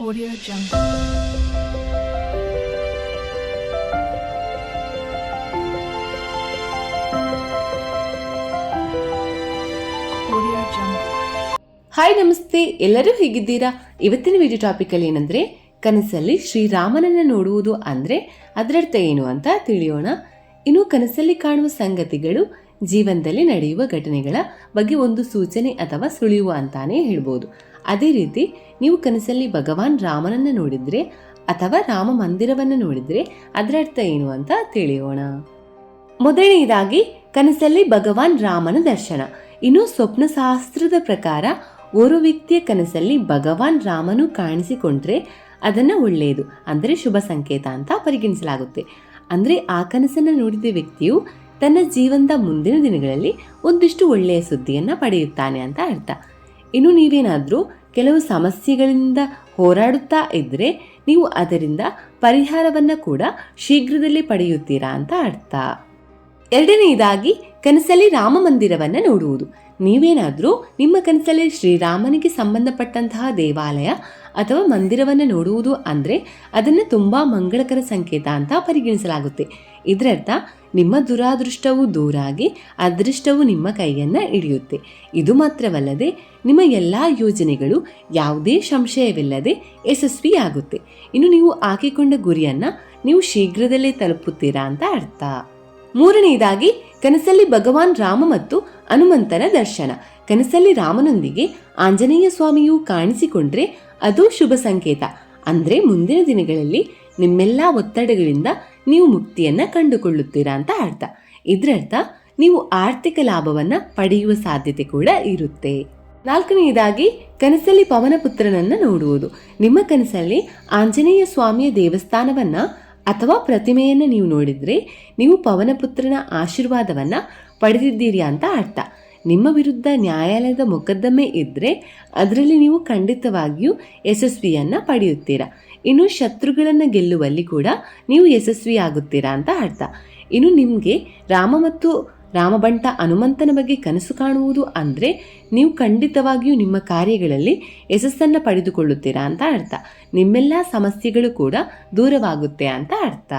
Audio Jungle. Hi ನಮಸ್ತೆ. ಎಲ್ಲರೂ ಹೇಗಿದ್ದೀರಾ? ಇವತ್ತಿನ ವಿಡಿಯೋ ಟಾಪಿಕ್ ಅಲ್ಲಿ ಏನಂದ್ರೆ, ಕನಸಲ್ಲಿ ಶ್ರೀರಾಮನನ್ನ ನೋಡುವುದು ಅಂದ್ರೆ ಅದರರ್ಥ ಏನು ಅಂತ ತಿಳಿಯೋಣ. ಇನ್ನು ಕನಸಲ್ಲಿ ಕಾಣುವ ಸಂಗತಿಗಳು ಜೀವನದಲ್ಲಿ ನಡೆಯುವ ಘಟನೆಗಳ ಬಗ್ಗೆ ಒಂದು ಸೂಚನೆ ಅಥವಾ ಸುಳಿವು ಅಂತಾನೆ ಹೇಳ್ಬೋದು. ಅದೇ ರೀತಿ, ನೀವು ಕನಸಲ್ಲಿ ಭಗವಾನ್ ರಾಮನನ್ನ ನೋಡಿದ್ರೆ ಅಥವಾ ರಾಮ ಮಂದಿರವನ್ನು ನೋಡಿದ್ರೆ ಅದರ ಅರ್ಥ ಏನು ಅಂತ ತಿಳಿಯೋಣ. ಮೊದಲನೆಯದಾಗಿ ಕನಸಲ್ಲಿ ಭಗವಾನ್ ರಾಮನ ದರ್ಶನ. ಇನ್ನು ಸ್ವಪ್ನ ಶಾಸ್ತ್ರದ ಪ್ರಕಾರ, ಓರ್ವ ವ್ಯಕ್ತಿಯ ಕನಸಲ್ಲಿ ಭಗವಾನ್ ರಾಮನು ಕಾಣಿಸಿಕೊಂಡ್ರೆ ಅದನ್ನ ಒಳ್ಳೆಯದು. ಅಂದರೆ ಶುಭ ಸಂಕೇತ ಅಂತ ಪರಿಗಣಿಸಲಾಗುತ್ತೆ. ಅಂದ್ರೆ ಆ ಕನಸನ್ನ ನೋಡಿದ ವ್ಯಕ್ತಿಯು ತನ್ನ ಜೀವನದ ಮುಂದಿನ ದಿನಗಳಲ್ಲಿ ಒಂದಿಷ್ಟು ಒಳ್ಳೆಯ ಸುದ್ದಿಯನ್ನು ಪಡೆಯುತ್ತಾನೆ ಅಂತ ಅರ್ಥ. ಇನ್ನು ನೀವೇನಾದರೂ ಕೆಲವು ಸಮಸ್ಯೆಗಳಿಂದ ಹೋರಾಡುತ್ತಾ ಇದ್ದರೆ ನೀವು ಅದರಿಂದ ಪರಿಹಾರವನ್ನು ಕೂಡ ಶೀಘ್ರದಲ್ಲೇ ಪಡೆಯುತ್ತೀರಾ ಅಂತ ಅರ್ಥ. ಎರಡನೆಯದಾಗಿ ಕನಸಲ್ಲಿ ರಾಮ ಮಂದಿರವನ್ನು ನೋಡುವುದು. ನೀವೇನಾದರೂ ನಿಮ್ಮ ಕನಸಲ್ಲಿ ಶ್ರೀರಾಮನಿಗೆ ಸಂಬಂಧಪಟ್ಟಂತಹ ದೇವಾಲಯ ಅಥವಾ ಮಂದಿರವನ್ನು ನೋಡುವುದು ಅಂದರೆ ಅದನ್ನು ತುಂಬ ಮಂಗಳಕರ ಸಂಕೇತ ಅಂತ ಪರಿಗಣಿಸಲಾಗುತ್ತೆ. ಇದರರ್ಥ, ನಿಮ್ಮ ದುರಾದೃಷ್ಟವು ದೂರಾಗಿ ಅದೃಷ್ಟವು ನಿಮ್ಮ ಕೈಯನ್ನು ಹಿಡಿಯುತ್ತೆ. ಇದು ಮಾತ್ರವಲ್ಲದೆ, ನಿಮ್ಮ ಎಲ್ಲ ಯೋಜನೆಗಳು ಯಾವುದೇ ಸಂಶಯವಿಲ್ಲದೆ ಯಶಸ್ವಿಯಾಗುತ್ತೆ. ಇನ್ನು ನೀವು ಹಾಕಿಕೊಂಡ ಗುರಿಯನ್ನು ನೀವು ಶೀಘ್ರದಲ್ಲೇ ತಲುಪುತ್ತೀರಾ ಅಂತ ಅರ್ಥ. ಮೂರನೆಯದಾಗಿ, ಕನಸಲ್ಲಿ ಭಗವಾನ್ ರಾಮ ಮತ್ತು ಹನುಮಂತನ ದರ್ಶನ. ಕನಸಲ್ಲಿ ರಾಮನೊಂದಿಗೆ ಆಂಜನೇಯ ಸ್ವಾಮಿಯು ಕಾಣಿಸಿಕೊಂಡ್ರೆ ಅದು ಶುಭ ಸಂಕೇತ. ಅಂದರೆ ಮುಂದಿನ ದಿನಗಳಲ್ಲಿ ನಿಮ್ಮೆಲ್ಲ ಒತ್ತಡಗಳಿಂದ ನೀವು ಮುಕ್ತಿಯನ್ನ ಕಂಡುಕೊಳ್ಳುತ್ತೀರಾ ಅಂತ ಅರ್ಥ. ಇದರರ್ಥ, ನೀವು ಆರ್ಥಿಕ ಲಾಭವನ್ನ ಪಡೆಯುವ ಸಾಧ್ಯತೆ ಕೂಡ ಇರುತ್ತೆ. ನಾಲ್ಕನೆಯದಾಗಿ, ಕನಸಲ್ಲಿ ಪವನಪುತ್ರನನ್ನು ನೋಡುವುದು. ನಿಮ್ಮ ಕನಸಲ್ಲಿ ಆಂಜನೇಯ ಸ್ವಾಮಿಯ ದೇವಸ್ಥಾನವನ್ನ ಅಥವಾ ಪ್ರತಿಮೆಯನ್ನು ನೀವು ನೋಡಿದ್ರೆ, ನೀವು ಪವನಪುತ್ರನ ಆಶೀರ್ವಾದವನ್ನ ಪಡೆದಿದ್ದೀರಿ ಅಂತ ಅರ್ಥ. ನಿಮ್ಮ ವಿರುದ್ಧ ನ್ಯಾಯಾಲಯದ ಮೊಕದ್ದಮೆ ಇದ್ರೆ ಅದರಲ್ಲಿ ನೀವು ಖಂಡಿತವಾಗಿಯೂ ಯಶಸ್ವಿಯನ್ನ ಪಡೆಯುತ್ತೀರಾ. ಇನ್ನು ಶತ್ರುಗಳನ್ನ ಗೆಲ್ಲುವಲ್ಲಿ ಕೂಡ ನೀವು ಯಶಸ್ವಿಯಾಗುತ್ತೀರಾ ಅಂತ ಅರ್ಥ. ಇನ್ನು ನಿಮಗೆ ರಾಮ ಮತ್ತು ರಾಮಬಂಟ ಹನುಮಂತನ ಬಗ್ಗೆ ಕನಸು ಕಾಣುವುದು ಅಂದ್ರೆ ನೀವು ಖಂಡಿತವಾಗಿಯೂ ನಿಮ್ಮ ಕಾರ್ಯಗಳಲ್ಲಿ ಯಶಸ್ಸನ್ನು ಪಡೆದುಕೊಳ್ಳುತ್ತೀರಾ ಅಂತ ಅರ್ಥ. ನಿಮ್ಮೆಲ್ಲ ಸಮಸ್ಯೆಗಳು ಕೂಡ ದೂರವಾಗುತ್ತೆ ಅಂತ ಅರ್ಥ.